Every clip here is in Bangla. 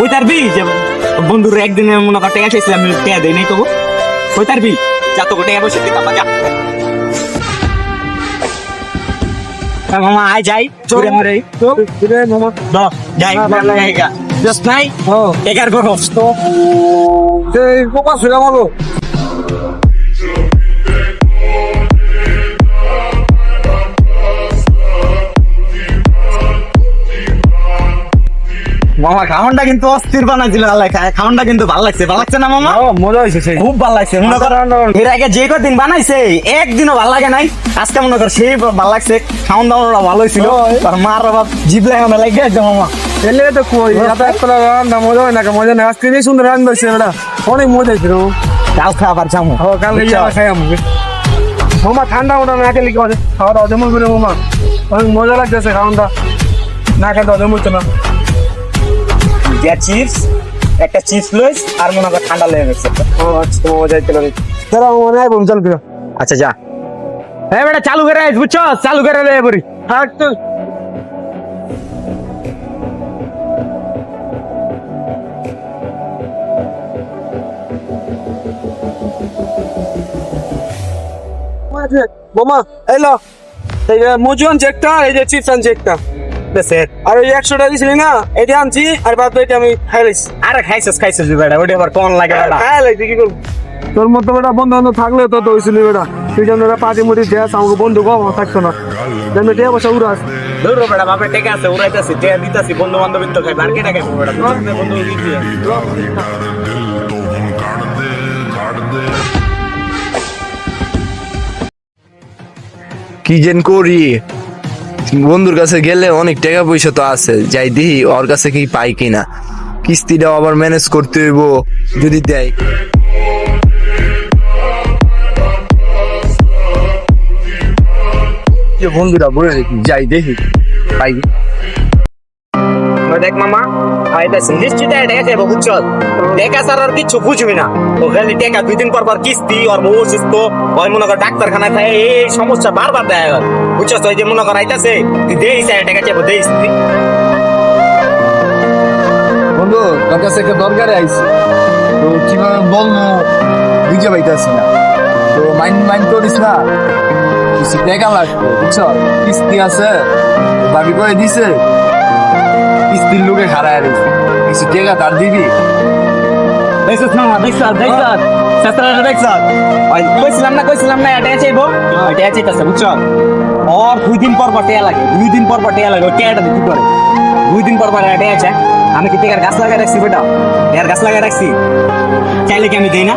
ওই তার বিল যে বন্ধুর একদিনে মনে কর টাকা চাইছিলাম টাকা দেই নাই তবু। ওই তার বিল যা তো টাকা বসে দিতাম যা হ্যাঁ, মামা আয় যাই। চলে। মারে। এগার যাই জাস্ট নাই? এগার করো মামা খাওয়ানটা কিন্তু অস্থির বানাইছিল আল্লাহ খায় খাওয়ানটা কিন্তু ভালো লাগছে। ভালো লাগছে না মামা? মজা হয়েছে সেই। খুব ভালো লাগছে। মনে কর এর আগে যে কদিন বানাইছে একদিনও ভালো লাগে নাই। আজকে মনে কর সেই ভালো লাগছে। খাওয়ান দাওয়ানটা ভালো হয়েছিল আর মার বাবা জিবলে আমার লাগে গেছে মামা। এলে তো কই যাতায়াত করা রান্না মজা হয় না মজা না আজকে যে সুন্দর রান্না হয়েছে এটা অনেক মজা হয়েছিল কাল খাবার চামো ও কাল খাই আমি মামা ঠান্ডা ওটা না খেলে কি খাওয়া দাওয়া যেমন করে মামা। অনেক মজা লাগতেছে খাওয়ানটা না খেতে হজম হচ্ছে না। যে চিপস একটা চিপস লইস আর মনে কর ঠান্ডা লেগে গেছে। ও আচ্ছা তোমার মজা হইতে লাগে চলো মনে হয় চল ফিরো আচ্ছা যা। হ্যাঁ বেটা চালু করে আইস বুঝছ? চালু করে লয়ে পড়ি। থাক তো। মামা এই লো। এই যে মজু আনছে একটা এই যে চিপস আনছে একটা। বেসে আর ওই একশো টাকা দিছিলি না এটা আনছি আর বাদ বাকি আমি খাই লাইছি। আরে খাইছিস খাইছিস বেটা ওটা আবার কোন লাগে বেটা? খাই লাইছি কি করব? তোর মতো বেটা বন্ধু বান্ধব থাকলে তো তো হয়েছিল বেটা। তুই যেন ওরা পার্টি মুটি দেশ আমাকে বন্ধু কম থাকতো না। যেন টিয়া বসে উড়াস। দূর বেটা বাপে টেকে আছে উড়াইতাছি টেকা দিতাছি বন্ধু বান্ধব তো খাই আর কেটা খাইবো বেটা। বন্ধু দিছি কি যেন করি? বন্ধুর কাছে গেলে অনেক টাকা পয়সা তো আছে, যাই দেখি ওর কাছে কি পাই কিনা। কিস্তিটাও আবার ম্যানেজ করতে হইব, যদি দেয়। বন্ধুরা বলে যাই দেখি, পাই দেখ মামা, আইতাছি। নিশ্চিত এটা খাইবো বুঝছ টেকা ছাড়া আর কিচ্ছু বুঝবি না। ও খালি টেকা দুই দিন পর পর কিস্তি আর বউ অসুস্থ, ওই মনে কর ডাক্তারখানায় থাকে, এই সমস্যা বারবার দেখা গেল। বুঝছ ওই যে মনে কর আইতাছে, তুই দেই স্যার টাকা চাইব বন্ধু, তোর কাছে একটা দরকারে আইছি। তো কীভাবে বলব বুঝে পাইতেছি না। তো করিস না। কিছু টাকা লাগবে কিস্তি আছে করে দিছে কিস্তির লোকে হারায় রয়েছে। কিছু টাকা তার দিবি? দেখছিস মামা দেখছিস দেখছিস শাস্ত্রটা দেখছিস ওই কইছিলাম না কইছিলাম না এটা চাইব এটা চাইতাছে বুঝছ? ওর দুই দিন পর পর টেয়া লাগে দুই দিন পর পর টেয়া লাগে টেয়াটা কি করে দুই দিন পর পর এটা আছে আমি কি টেকার গাছ লাগাই রাখছি বেটা? টেয়ার গাছ লাগাই রাখছি। চাইলে কি আমি দেই না?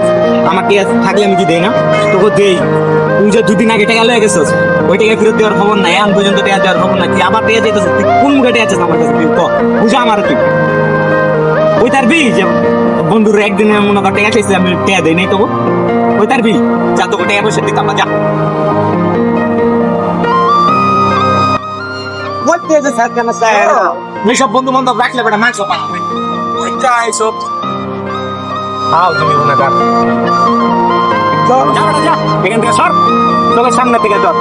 আমার টেয়া থাকলে আমি কি দেই না? তোকে দেই। তুই যে দুদিন আগে টাকা লয়ে গেছিস ওই টাকা ফেরত দেওয়ার খবর নাই। এখন পর্যন্ত টাকা দেওয়ার খবর নাই। তুই আবার টেয়া যেতেছিস তুই কোন মুখে টেয়া আছিস আমার কাছে? তুই তো বুঝা আমার তুই। ওই তার বি যে বন্ধুর একদিনে মনে কর টাকা চাইছিলাম আমি টাকা দেই নাই তো ওই তার বি যা তোকে টাকা পয়সা দিতাম না যা বলতে যে স্যার কেন স্যার এইসব বন্ধু বান্ধব রাখলে বেটা মাংস পাঠাবে ওই যা এইসব আও তুমি কর যা যা বেটা, যা। এখান থেকে সর। তোকে সামনে থেকে ধর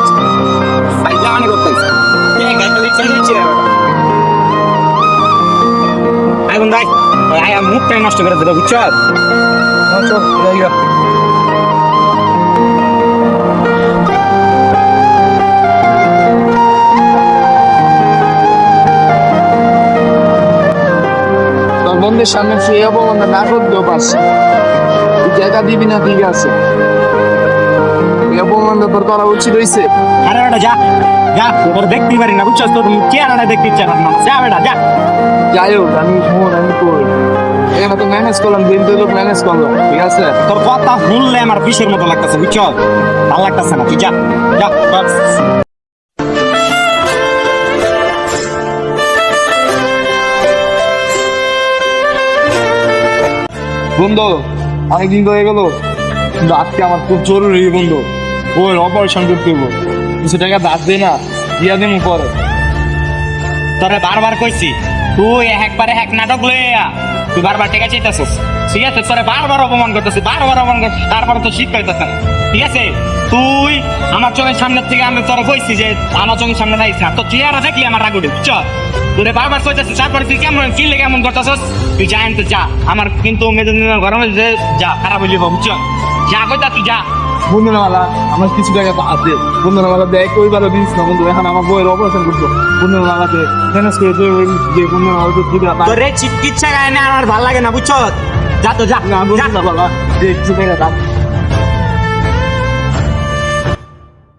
ভাই জানি করতে এই গাড়ি ছেড়ে দিচ্ছি রে বেটা। আই বন্ধু আই মুখটাই নষ্ট করে দিল বুঝছ? চল বন্ধুর সামনে সেই অপমান না করতেও পারছি। টাকা দিবি না ঠিক আছে। এই অপমান তোর করা উচিত হয়েছে আরে বেটা যা। যা তোর দেখতে পারি না বুঝছ তোর চেহারাটা দেখতে ইচ্ছা করে না। যা বেটা যা। যাই হোক আমি ফোন আমি কই এখানে তো ম্যানেজ করলাম দিন দুই লোক ম্যানেজ করলাম ঠিক আছে? তোর কথা শুনলে আমার বিষের মতো লাগতেছে বুঝছ ভালো লাগতেছে না তুই যা যা বন্ধু, অনেকদিন হয়ে গেল। কিন্তু আজকে আমার খুব জরুরি বন্ধু। ওই অপারেশন করতে হইব। কিছু টাকা দাঁত দে না, দিয়া দেবো পরে। তোরে বারবার কইছি, তুই একবারে এক নাটক লয়ে তুই বারবার টেকা চাইতেছিস ঠিক আছে, তোরে বারবার অপমান করতেছিস বারবার অপমান কর তারপরে তো শীত পাইতেছ ঠিক আছে? তুই আমার চোখের সামনের থেকে আমি তোরা কইছি যে আমার চোখের সামনে নাইস না তো চেহারা দেখলি আমার রাগ উঠে চল তোরে বারবার কইতেছিস তারপরে তুই কেমন, কি লেগে এমন করতেছিস? তুই যা তো যা। আমার কিন্তু মেজর গরমে যে যা, খারাপ হইলি বুঝছ? যা কইতা তুই যা। বন্ধুরা আমার কিছু টাকা আছে। বন্ধুরা মালা দেখ ওইবারও দিস না বন্ধু। এখন আমার বইয়ের অপারেশন করছ। বন্ধুরা মালাতে ফেনাস করে দিয়ে ওই যে বন্ধুরা মালা তো দিবে তোর চিকিৎসা গায়ে আমার ভালো লাগে না বুঝছ যা তো যা। না যা। মালা যে কিছু টাকা দাও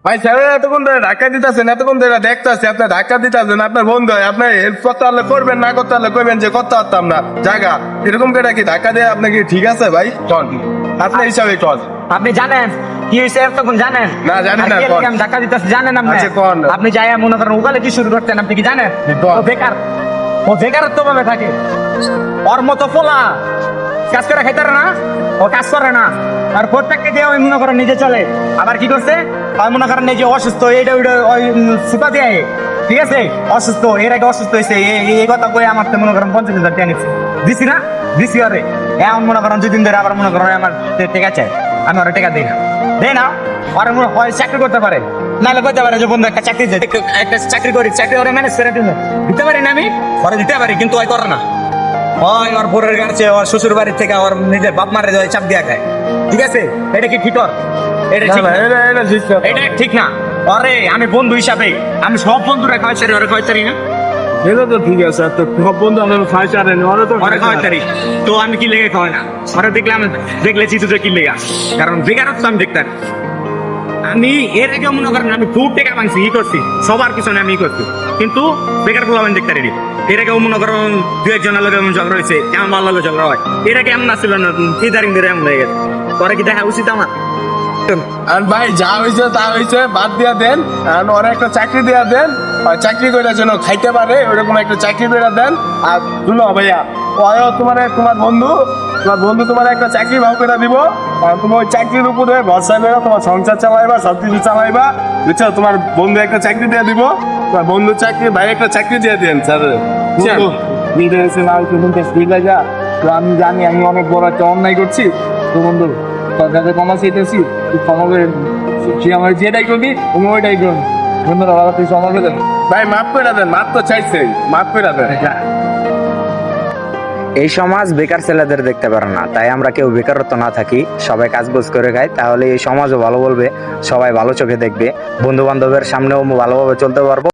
ভাই স্যার এতক্ষণ ধরে ধাক্কা দিতেছেন এতক্ষণ ধরে দেখতেছি আপনি ধাক্কা দিতেছেন আপনার বন্ধু হয় আপনার হেল্প করতে হলে করবেন না করতে হলে করবেন যে করতে পারতাম না। জায়গা এরকম করে কি ধাক্কা দিয়ে আপনাকে ঠিক আছে ভাই? চল আপনার হিসাবে চল আপনি জানেন কি হয়েছে তখন জানেন? না, জানি আর না, কে কোন? আমি ধাক্কা দিতেছি জানেন আপনি? আচ্ছা? আপনি যাই মনে করেন ওখানে কি শুরু করতেন আপনি কি জানেন? ও বেকার। ও বেকারত্ব ভাবে থাকে। ওর মতো পোলা। কাজ করে খাইতে না? ও কাজ করে না। আর প্রত্যেককে দিয়ে ওই মনে করেন নিজে চলে। আবার কি করছে? ওই মনে করেন নিজে অসুস্থ এইটা ওইটা ওই সুতা দিয়ে ঠিক আছে? অসুস্থ এর আগে অসুস্থ হয়েছে এই- কথা কই আমার তো মনে করেন পঞ্চাশ হাজার টাকা নিচ্ছে। দিছি না? দিছি আরে এমন মনে করেন দুদিন ধরে আবার মনে করেন আমার টেকা চাই আমি ওরা টাকা দিই না। দেই না ওরা মনে হয় চাকরি করতে পারে নাহলে করতে পারে যে বন্ধু একটা চাকরি একটা চাকরি করি চাকরি করে ম্যানেজ করে দিতে দিতে পারি না আমি ওরা দিতে পারি কিন্তু ওই করে না ওই ওর বোরের কাছে ওর শ্বশুর বাড়ির থেকে ওর নিজের বাপ মারে দেয় চাপ দিয়া খায় ঠিক আছে এটা কি ঠিক? এটা ঠিক। এটা ঠিক না। আরে আমি বন্ধু হিসাবে আমি সব বন্ধুরা খাওয়াচ্ছি ওরা খাওয়াচ্ছি না এটা তো ঠিক আছে তো সব বন্ধু আমার খাই চারেন ওরা তো ওরা খাওয়াচ্ছি তো আমি কি লেগে খাওয়াই না? ওরা দেখলাম দেখলে চিতুতে কি লেগা। কারণ বেকারত্ব আমি দেখতাম। আমি এর আগে মনে করেন আমি খুব টাকা ভাঙছি ই করছি সবার পিছনে আমি ই করছি। কিন্তু বেকার পোলা আমি দেখতে পারিনি। এর আগে মনে করেন দু একজনের লোক এমন ঝগড়া হয়েছে কেমন ভালো ভালো ঝগড়া হয়। এর আগে এমন আসছিল না ইদারিং ধরে এমন হয়ে গেছে। পরে কি দেখা উচিত আমার? আর ভাই যা হয়েছে তা হয়েছে বাদ দিয়া দেন। আর ওরা একটা চাকরি দিয়া দেন চাকরি করে যেন খাইতে পারে ওরকম একটা চাকরি করে দেন। আর শুনো ভাইয়া ওয়ও তোমার তোমার বন্ধু তোমার বন্ধু তোমার একটা চাকরি ভাব করে দিব। আর তুমি ওই চাকরির উপরে ভরসা করে তোমার সংসার চালাইবা সব কিছু চালাইবা। বুঝছ? তোমার বন্ধু একটা চাকরি দিয়ে দিব। তোমার বন্ধু চাকরি ভাই একটা চাকরি দিয়ে দেন স্যার। তো আমি জানি আমি অনেক বড় একটা অন্যায় করছি। তো বন্ধু তোর কাছে ক্ষমা চাইতেছি তুই ক্ষমা করে তুই আমার যেটাই করবি তুমি ওইটাই করবি। বন্ধুরা বাবা দেন ভাই মাফ করে দেন মাফ তো চাইছে। মাফ করে দেন। এই সমাজ বেকার ছেলেদের দেখতে পারে না তাই আমরা কেউ বেকারত্ব না থাকি সবাই কাজ কাজবাজ করে খাই তাহলে এই সমাজও ভালো বলবে সবাই ভালো চোখে দেখবে বন্ধু বান্ধবের সামনেও ভালোভাবে চলতে পারব।